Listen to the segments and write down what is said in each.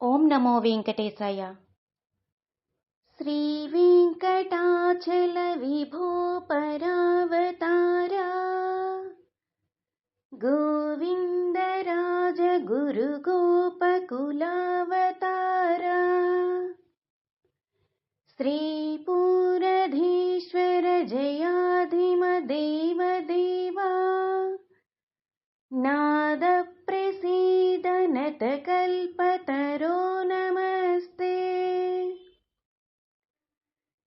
ॐ नमो वेङ्कटेशाय श्रीवेङ्कटाचलविभो परावतारा। गोविन्दराज गुरुगोपकुलावतारा श्रीपूरधीश्वर जयाधिमदेवदेवा नादप्रसीदनतकल्पतरो नमस्ते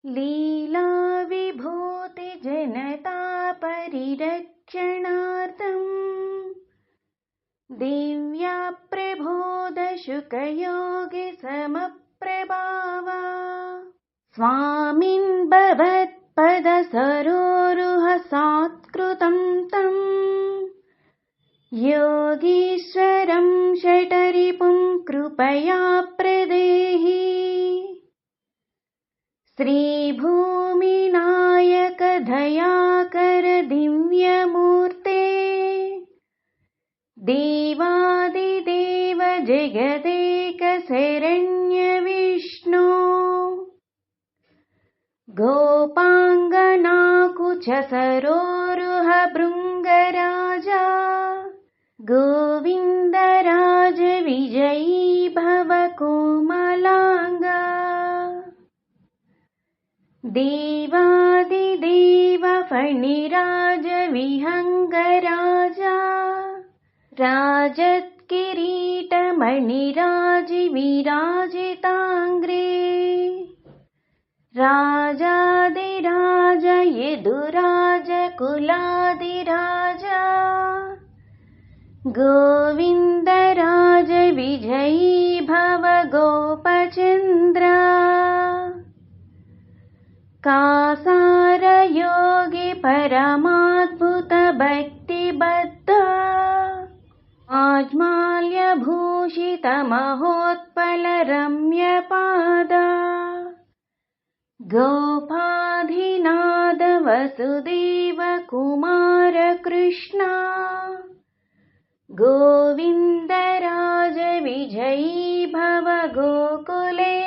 लीलाविभूतिजनतापरिरक्षणार्थम्। दिव्या प्रबोधशुकयोगि समप्रभावा स्वामिन् भवत्पदसरोरुहसात्कृतं तम्। योगीश्वरं कृपया प्रदेहि। श्रीभूमिनायकधयाकर दिव्यमूर्ते देवादिदेव जगदेकशरण्यविष्णो गोपाङ्गनाकुचसरोरुह भृङ्गराजा देवादिदेव फणिराज विहङ्गराजा राजत्किरीटमणिराजि विराजिताङ्ग्रे गोविन्दराज विजयी भव गोपचन्द्रा कासारयोगि परमाद्भुत भक्तिबद्ध आज्माल्यभूषितमहोत्पलरम्यपादा। गोपाधिनाद वसुदेव कुमार कृष्णा गोविन्दराज विजयी भव गोकुलेन्द्रा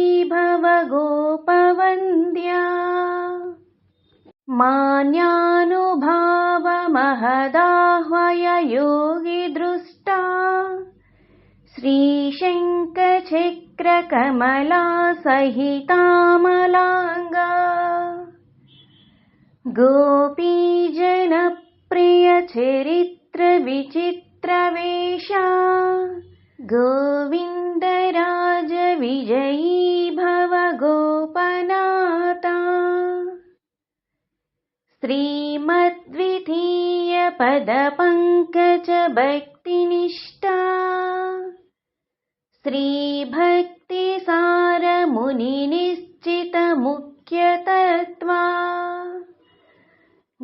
मान्यानुभावमहदाह्वय योगि दृष्टा श्रीशङ्खचक्रकमला सहितामलाङ्गा गोपीजनप्रियचरित्रविचित्रवेषा। गोविन्दराज श्रीमद्वितीयपदपङ्कज भक्तिनिष्ठा श्रीभक्तिसारमुनिनिश्चितमुख्यतत्त्वा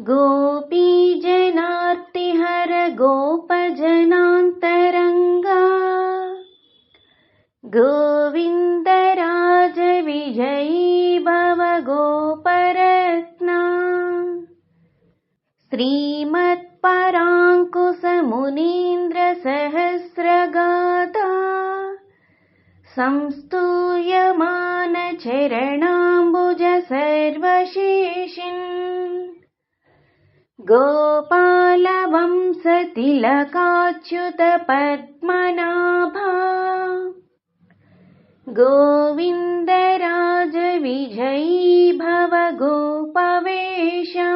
गोपीजनार्तिहर गोपजनान्तरङ्गा श्रीमत्पराङ्कुशमुनीन्द्रसहस्रगाथा संस्तूयमानचरणाम्बुज सर्वशेषिन् गोपालवंसतिलकाच्युत पद्मनाभा गोविन्दराज विजयी भव गोपवेशा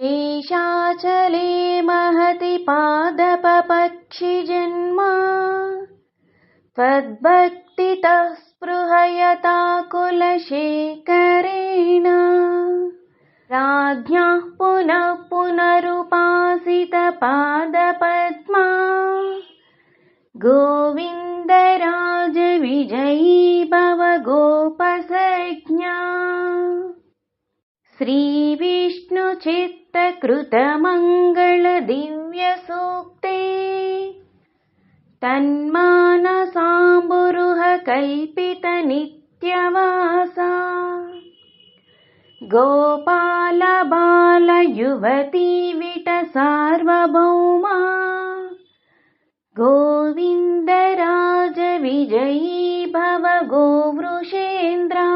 एषाचले महति पादपपक्षिजन्मा। त्वद्भक्तितः स्पृहयता कुलशेखरेण राज्ञा पुनः पुनरुपासितपादपद्मा। गोविन्दराजविजयी भव गोपसज्ञा श्रीविष्णुचित् श्रीविष्णुचित्तकृतमङ्गलदिव्यसूक्ते तन्मानसाम्बुरुह कल्पितनित्यवासा गोपालबालयुवती विट सार्वभौमा गोविन्दराजविजयी भव गोवृषेन्द्रा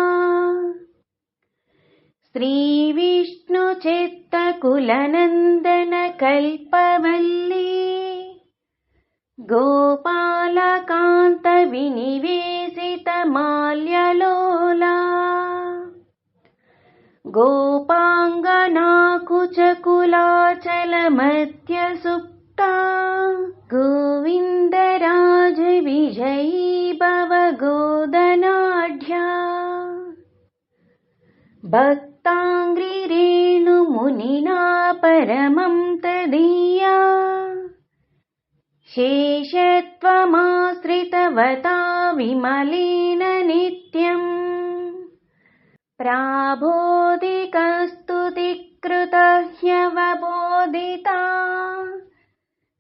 श्रीविष्णुचित्तकुलनन्दनकल्पवल्ली गोपालकान्तविनिवेशितमाल्यलोला। गोपाङ्गनाकुचकुलाचलमध्यसुप्ता। गोविन्दराजविजयी भव भक्ताङ्ग्रिरेणुमुनिना परमं तदीया। शेषत्वमाश्रितवता विमलेन नित्यम्। प्राबोधिकस्तुतिकृता ह्यवबोधिता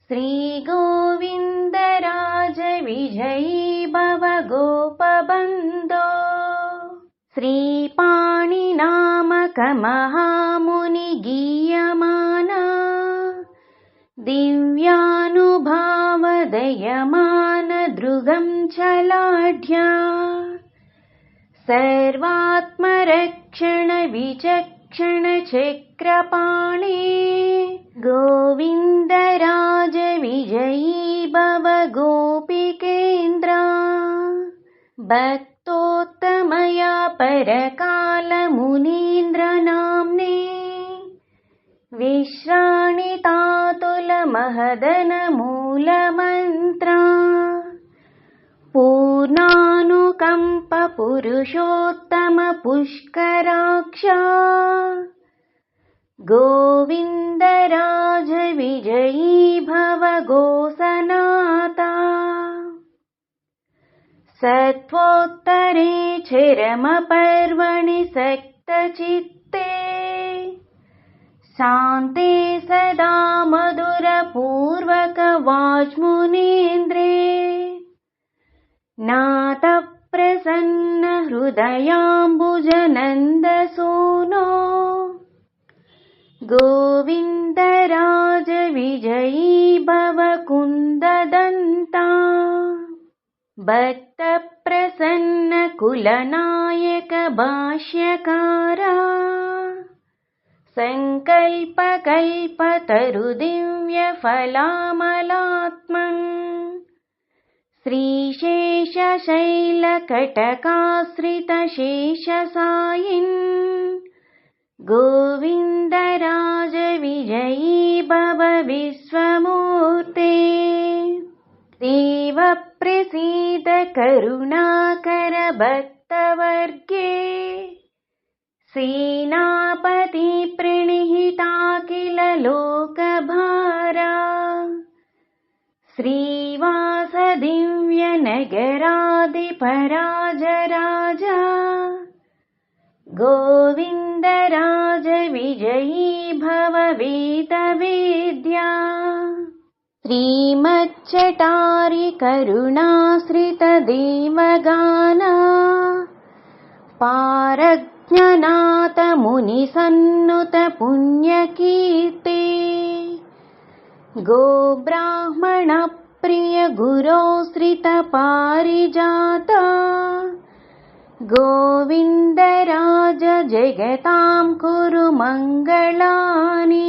श्रीगोविन्दराजविजयी भव गोपबन्धो श्रीपाणिनामकमहामुनिगीयमाना दिव्यानुभावदयमानदृगं चलाढ्या। सर्वात्मरक्षणविचक्षणचक्रपाणे गोविन्दराजविजयी भव गोपिकेन्द्रा भक्तोत्तमया परकालमुनीन्द्रनाम्ने विश्राणितातुलमहदनमूलमन्त्रा पूर्णानुकम्पपुरुषोत्तमपुष्कराक्षा। गोविन्दराजविजयी भव गोसनाता सत्त्वोत्तरे चरमपर्वणि सक्तचित्ते शान्ते सदा मधुरपूर्वकवाज्मुनेन्द्रे नातप्रसन्नहृदयाम्बुजनन्दसूनो गोविन्दराजविजयी भव कुन्ददन्ता भक्तप्रसन्नकुलनायक भाष्यकारा सङ्कल्पकल्पतरुदिव्यफलामलात्मन्। श्रीशेषशैलकटकाश्रितशेषसायिन्। गोविन्दराजविजयी भव विश्वमूर्ते देवप्रसीद करुणाकर भक्तवर्गे सेनापति प्रणिहिता किल लोकभारा। श्रीवासदिव्यनगरादिपराजराजा गोविन्दराजविजयी भव वेदवेद्या श्रीमच्चटारि करुणाश्रितदेवगाना पारज्ञनाथमुनिसन्नुत पुण्यकीर्ते गोब्राह्मणप्रिय गुरोश्रितपारिजाता गोविन्दराज जगतां कुरु मङ्गलानि